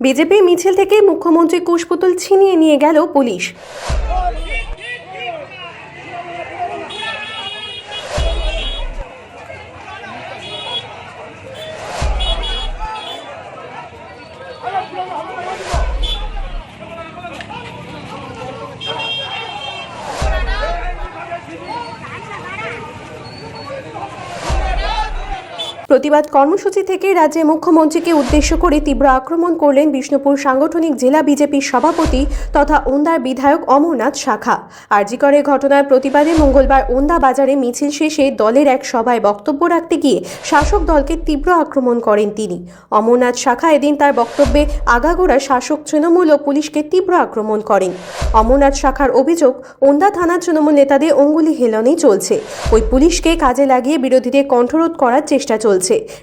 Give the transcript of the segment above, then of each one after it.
BJP মিছিল থেকে মুখ্যমন্ত্রী কুশপুতুল ছিনিয়ে নিয়ে গেল পুলিশ। প্রতিবাদ কর্মসূচি থেকে রাজ্যে মুখ্যমন্ত্রীকে উদ্দেশ্য করে তীব্র আক্রমণ করলেন বিষ্ণুপুর সাংগঠনিক জেলা বিজেপির সভাপতি তথা ওন্দার বিধায়ক অমরনাথ শাখা। আরজিকরের ঘটনার প্রতিবাদে মঙ্গলবার ওন্দা বাজারে মিছিল শেষে দলের এক সভায় বক্তব্য রাখতে গিয়ে শাসক দলকে তীব্র আক্রমণ করেন তিনি। অমরনাথ শাখা এদিন তার বক্তব্যে আগাগোড়া শাসক তৃণমূল ও পুলিশকে তীব্র আক্রমণ করেন। অমরনাথ শাখার অভিযোগ, ওন্দা থানা তৃণমূল নেতাদের অঙ্গুলি হেলনেই চলছে। ওই পুলিশকে কাজে লাগিয়ে বিরোধীদের কণ্ঠরোধ করার চেষ্টা চলছে।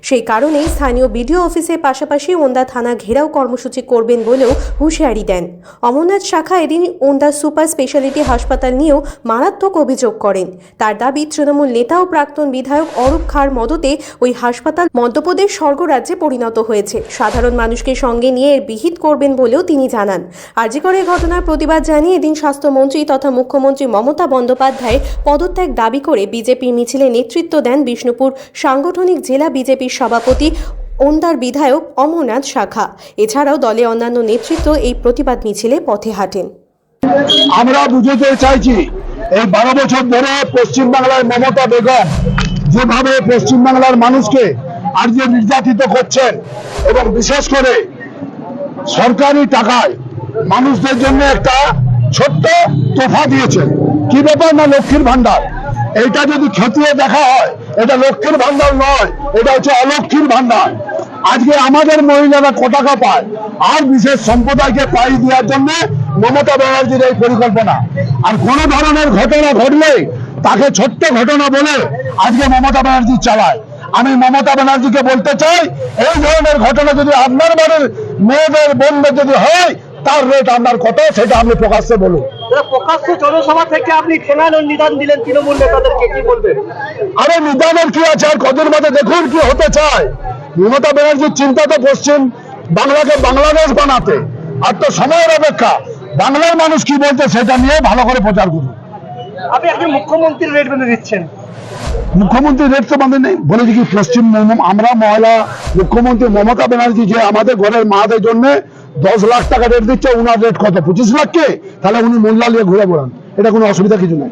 সেই কারণেই স্থানীয় বিডিও অফিসের পাশাপাশি ওন্দা থানা ঘেরাও কর্মসূচি করবেন বলেও হুঁশিয়ারি দেন। অমরনাথ শাখা এদিন ওন্দা সুপার স্পেশালিটি হাসপাতাল নিয়েও মারাত্মক অভিযোগ করেন। তার দাবি, তৃণমূল নেতা ও প্রাক্তন বিধায়ক অরূপ খার মদতে ওই হাসপাতাল মধ্যপ্রদেশ স্বর্গরাজ্যে পরিণত হয়েছে। সাধারণ মানুষকে সঙ্গে নিয়ে এর বিহিত করবেন বলেও তিনি জানান। আরজিকরের ঘটনার প্রতিবাদ জানিয়ে এদিন স্বাস্থ্যমন্ত্রী তথা মুখ্যমন্ত্রী মমতা বন্দ্যোপাধ্যায় পদত্যাগ দাবি করে বিজেপির মিছিলে নেতৃত্ব দেন বিষ্ণুপুর সাংগঠনিক জেলা বিজেপির সভাপতি, ওন্দার বিধায়ক অমরনাথ শাখা। এছাড়াও দলে অন্যান্য নেতৃত্ব এই প্রতিবাদ মিছিলে পথে হাঁটেন। আমরা বুঝতে চাইছি, এই বারো বছর ধরে পশ্চিমবাংলার মমতা বেগম যেভাবে পশ্চিমবাংলার মানুষকে আর যে নির্যাতিত করছেন এবং বিশেষ করে সরকারি টাকায় মানুষদের জন্য একটা ছোট্ট তোফা দিয়েছেন। কি ব্যাপার না লক্ষ্মীর ভান্ডার এইটা যদি খতিয়ে দেখা হয় এটা লক্ষ্মীর ভান্ডার নয়, এটা হচ্ছে অলক্ষ্মীর ভান্ডার। আজকে আমাদের মহিলারা ক টাকা পায়, আর বিশেষ সম্প্রদায়কে পাই দেওয়ার জন্য মমতা ব্যানার্জির এই পরিকল্পনা। আর কোন ধরনের ঘটনা ঘটলে তাকে ছোট্ট ঘটনা বলে আজকে মমতা ব্যানার্জি চালায়। আমি মমতা ব্যানার্জিকে বলতে চাই, এই ধরনের ঘটনা যদি আপনার বাড়ির মেয়েদের বোনদের যদি হয়, তার রেট আপনার কত, সেটা আপনি প্রকাশ্যে বলুন। প্রকাশ্য জনসভা থেকে আপনি নিদান দিলেন তৃণমূল নেতাদেরকে কি বলবেন? আরে নিদানের কি আছে? আর কদিন মধ্যে দেখুন কি হতে চায়। মমতা ব্যানার্জির চিন্তা তো করছেন বাংলাকে বাংলাদেশ বানাতে। আর তো সময়ের অপেক্ষা। বাংলার মানুষ কি বলছে সেটা নিয়ে ভালো করে প্রচার করুন। আপনি একজন মুখ্যমন্ত্রী রেট বেঁধে দিচ্ছেন। মুখ্যমন্ত্রী রেট তো বাঁধে নেই। বলে দেখি পশ্চিম আমরা মহিলা মুখ্যমন্ত্রী মমতা ব্যানার্জি যে আমাদের ঘরের মাদের জন্য দশ লাখ টাকা রেট দিচ্ছে, উনার রেট কত? পঁচিশ লাখকে তাহলে উনি মোল্লা নিয়ে ঘুরে বেড়ান। এটা কোনো অসুবিধা কিছু নেই।